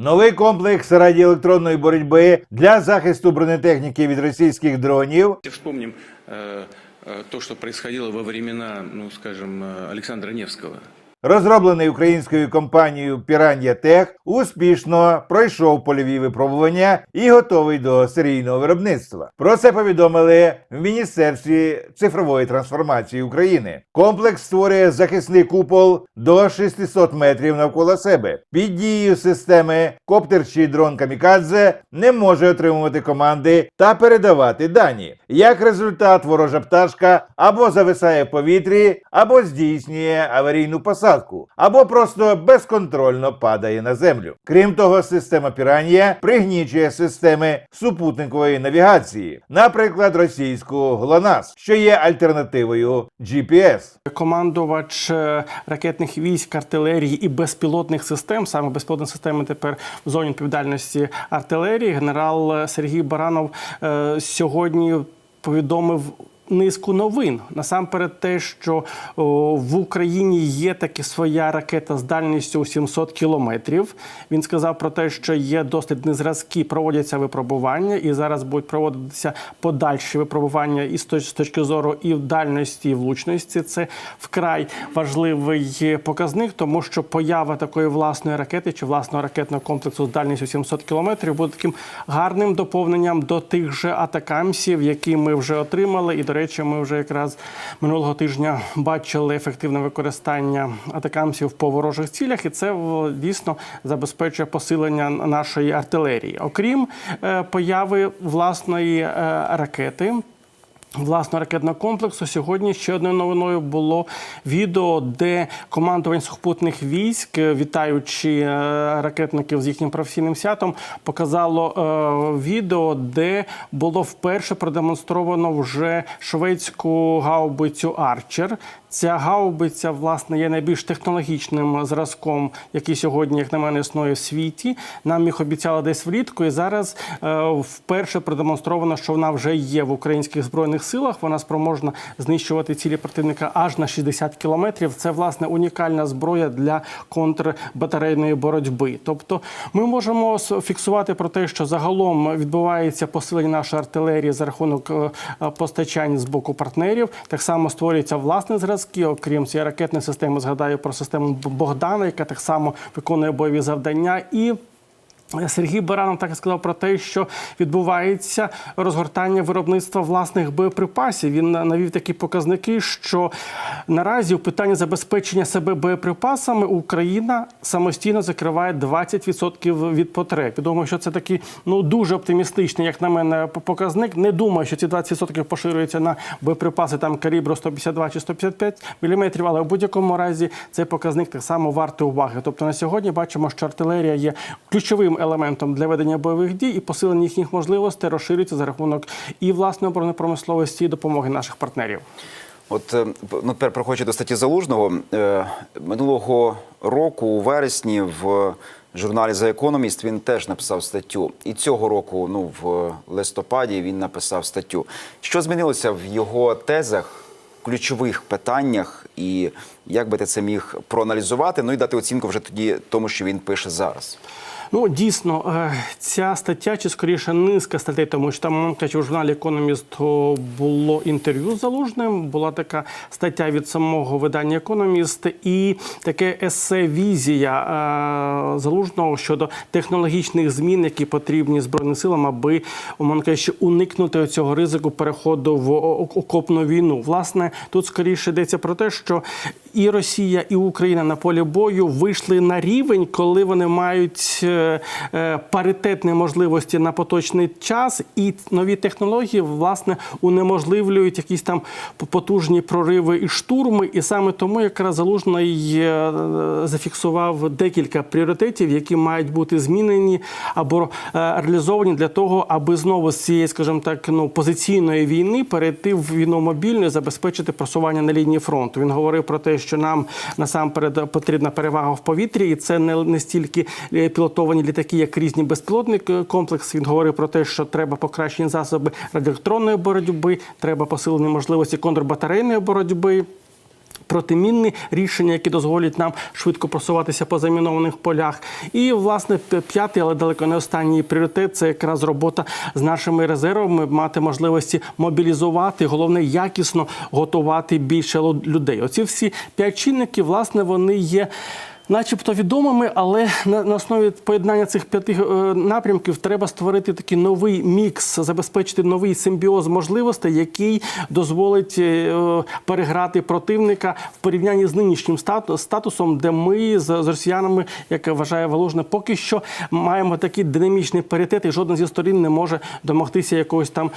Новий комплекс радіоелектронної боротьби для захисту бронетехніки від російських дронів Если Вспомним э, э, то, что происходило во времена, ну, скажем, э, Александра Невского. розроблений українською компанією Piranha Tech, успішно пройшов польові випробування і готовий до серійного виробництва. Про це повідомили в Міністерстві цифрової трансформації України. Комплекс створює захисний купол до 600 метрів навколо себе. Під дією системи коптер чи дрон Камікадзе не може отримувати команди та передавати дані. Як результат, ворожа пташка або зависає в повітрі, або здійснює аварійну посадку, або просто безконтрольно падає на землю. Крім того, система Піранія пригнічує системи супутникової навігації, наприклад, російську ГЛОНАСС, що є альтернативою GPS. командувач е, ракетних військ, артилерії і безпілотних систем, саме безпілотні системи тепер в зоні відповідальності артилерії. Генерал е, Сергій Баранов е, сьогодні повідомив. Низку новин насамперед, те, що в Україні є таки своя ракета з дальністю у 700 кілометрів. Він сказав про те, що є дослідні зразки, проводяться випробування, і зараз будуть проводитися подальші випробування і з точ- з точки зору і дальності, і влучності. Це вкрай важливий показник, тому що поява такої власної ракети чи власного ракетного комплексу з дальністю 700 кілометрів буде таким гарним доповненням до тих же атакамсів, які ми вже отримали. І до речі, ми вже якраз минулого тижня бачили ефективне використання атакамсів по ворожих цілях, і це дійсно забезпечує посилення нашої артилерії. Окрім е, появи власної е, ракети. Власного ракетного комплексу сьогодні ще одною новиною було відео, де командування сухопутних військ, е, вітаючи е, ракетників з їхнім професійним святом, показало е, відео, де було вперше продемонстровано вже шведську гаубицю Арчер. Ця гаубиця, власне, є найбільш технологічним зразком, який сьогодні, як на мене, існує в світі. Нам їх обіцяли десь влітку, і зараз е, вперше продемонстровано, що вона вже є в українських збройних силах. Вона спроможна знищувати цілі противника аж на 60 кілометрів. Це власне унікальна зброя для контрбатарейної боротьби. Тобто, ми можемо фіксувати про те, що загалом відбувається посилення нашої артилерії за рахунок е, постачань з боку партнерів. Так само створюються власні зразки, окрім цієї ракетної системи. Згадаю про систему Богдана, яка так само виконує бойові завдання і. Сергій Баранов так і сказав про те, що відбувається розгортання виробництва власних боєприпасів. Він навів такі показники, що наразі у питанні забезпечення себе боєприпасами Україна самостійно закриває 20% від потреб. Я думаю, що це такий ну дуже оптимістичний, як на мене, показник. Не думаю, що ці 20% поширюються на боєприпаси там калібру 152 чи 155 мм, але в будь-якому разі цей показник так само вартий уваги. Тобто на сьогодні бачимо, що артилерія є ключовим елементом для ведення бойових дій і посилення їхніх можливостей розширюється за рахунок і власної бронепромисловості, і допомоги наших партнерів. От е, ну, тепер проходячи до статті Залужного Е, минулого року, у вересні, в журналі The Economist він теж написав статтю. І цього року, ну в листопаді, він написав статтю. Що змінилося в його тезах, ключових питаннях, і як би ти це міг проаналізувати? Ну і дати оцінку вже тоді тому, що він пише зараз. Ну дійсно, е, ця стаття, чи скоріше низка статей, тому що там мовляв, у журналі Економіст було інтерв'ю з залужним. Була така стаття від самого видання Економіст і таке есе візія е, залужного щодо технологічних змін, які потрібні збройним силам, аби умовно кажучи, уникнути цього ризику переходу в окопну війну. Власне, тут скоріше йдеться про те, що і Росія, і Україна на полі бою вийшли на рівень, коли вони мають е, е, паритетні можливості на поточний час, і нові технології власне унеможливлюють якісь там потужні прориви і штурми. І саме тому якраз залужний е, зафіксував декілька пріоритетів, які мають бути змінені або реалізовані для того, аби знову з цієї, скажімо так, ну позиційної війни перейти в війну мобільну забезпечити просування на лінії фронту. Він говорив про те, що нам насамперед потрібна перевага в повітрі, і це не, не стільки е, пілотовані літаки, як різні безпілотні е, комплекси. Він говорив про те, що треба покращені засоби радіоелектронної боротьби, треба посилені можливості контрбатарейної боротьби. Протимінні рішення, які дозволять нам швидко просуватися по замінованих полях. І власне п'ятий, але далеко не останній пріоритет це якраз робота з нашими резервами, мати можливості мобілізувати, головне якісно готувати більше людей. Оці всі п'ять чинників, власне, вони є. Начебто відомими, але на, основі поєднання цих п'яти е, напрямків треба створити такий новий мікс, забезпечити новий симбіоз можливостей, який дозволить е, переграти противника в порівнянні з нинішнім статусом, де ми з, росіянами, як вважає Волужне, поки що маємо такий динамічний паритет, і жодна зі сторін не може домогтися якогось там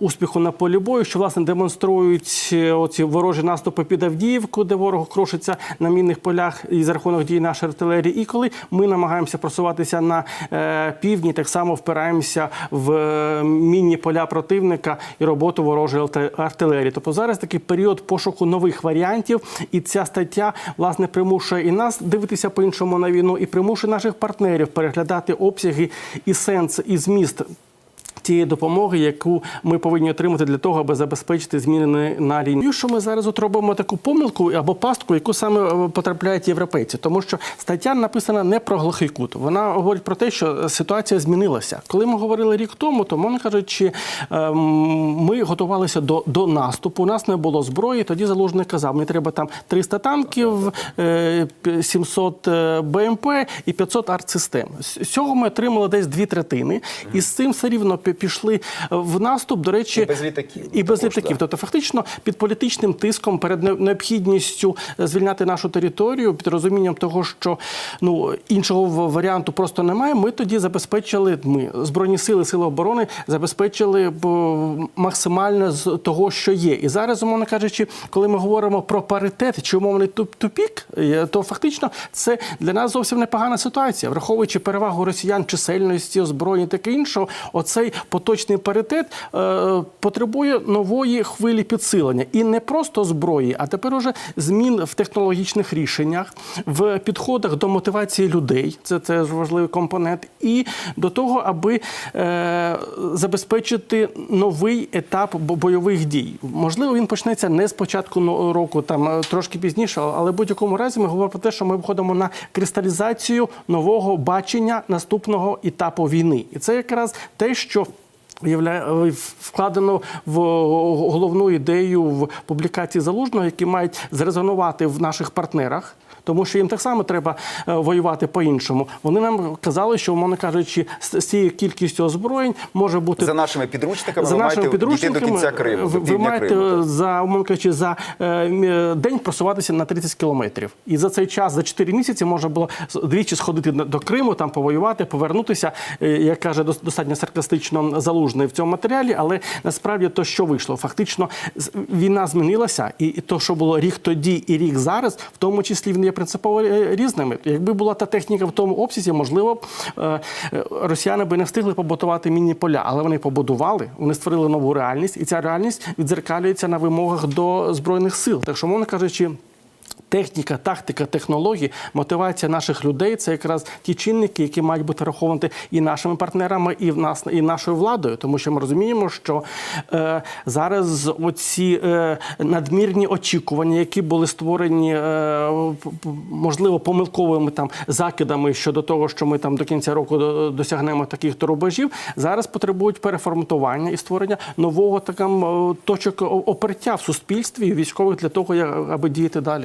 успіху на полі бою, що власне демонструють е, оці ворожі наступи під Авдіївку, де ворог крошиться на мінних полях і за рахунок дій нашої артилерії. І коли ми намагаємося просуватися на е, півдні, так само впираємося в е, мінні поля противника і роботу ворожої артилерії. Тобто зараз такий період пошуку нових варіантів, і ця стаття власне примушує і нас дивитися по-іншому на війну, і примушує наших партнерів переглядати обсяги і сенс, і зміст тієї допомоги, яку ми повинні отримати для того, аби забезпечити зміни на-. І Що ми зараз от робимо таку помилку або пастку, яку саме е, потрапляють європейці, тому що стаття написана не про глухий кут. Вона говорить про те, що ситуація змінилася. Коли ми говорили рік тому, то мовно кажучи, ем, ми готувалися до, до наступу. У нас не було зброї. Тоді залужний казав: мені треба там 300 танків, е, 700 е, БМП і 500 артсистем. З цього ми отримали десь дві третини, і з цим все рівно пішли в наступ. До речі, І без літаків І без також, літаків. да. Тобто, фактично, під політичним тиском, перед необхідністю звільняти нашу територію, під розумінням того, що ну іншого варіанту просто немає. Ми тоді забезпечили. Ми збройні сили, сили оборони забезпечили б, максимально з того, що є. І зараз, умовно кажучи, коли ми говоримо про паритет чи умовний тупік, е, то фактично це для нас зовсім непогана ситуація, враховуючи перевагу росіян, чисельності, озброєння, таке іншого. Оцей поточний паритет е, потребує нової хвилі підсилення. І не просто зброї, а тепер уже змін в технологічних рішеннях, в підходах до мотивації людей. Це теж важливий компонент. І до того, аби е, забезпечити новий етап бойових дій. Можливо, він почнеться не з початку року, там е, трошки пізніше, але в будь-якому разі ми говоримо про те, що ми виходимо на кристалізацію нового бачення наступного етапу війни. І це якраз те, що вкладено в головну ідею в публікації залужного, які мають зрезонувати в наших партнерах. Тому що їм так само треба е, воювати по-іншому. Вони нам казали, що, умовно кажучи, з цією кількістю озброєнь може бути За нашими підручниками за ви нашими маєте дійти до кінця Криму. ви, ви маєте Криму, за умовно кажучи, за е, день просуватися на 30 кілометрів. І за цей час, за 4 місяці, можна було двічі сходити до Криму, там повоювати, повернутися. Е, Як каже дос- достатньо саркастично залужний в цьому матеріалі, але насправді то, що вийшло, фактично війна змінилася, і то, що було рік тоді і рік зараз, в тому числі він є принципово е, різними. Якби була та техніка в тому обсязі, можливо, е, е, росіяни би не встигли побудувати мінні поля, але вони побудували, вони створили нову реальність, і ця реальність відзеркалюється на вимогах до збройних сил. Так що, мовно кажучи. Техніка, тактика, технології, мотивація наших людей це якраз ті чинники, які мають бути враховані і нашими партнерами, і в нас і нашою владою, тому що ми розуміємо, що е, зараз оці е, надмірні очікування, які були створені, е, можливо, помилковими там закидами щодо того, що ми там до кінця року до- досягнемо таких то рубежів, зараз потребують переформатування і створення нового таким точок о- опертя в суспільстві і військових для того, я- аби діяти далі.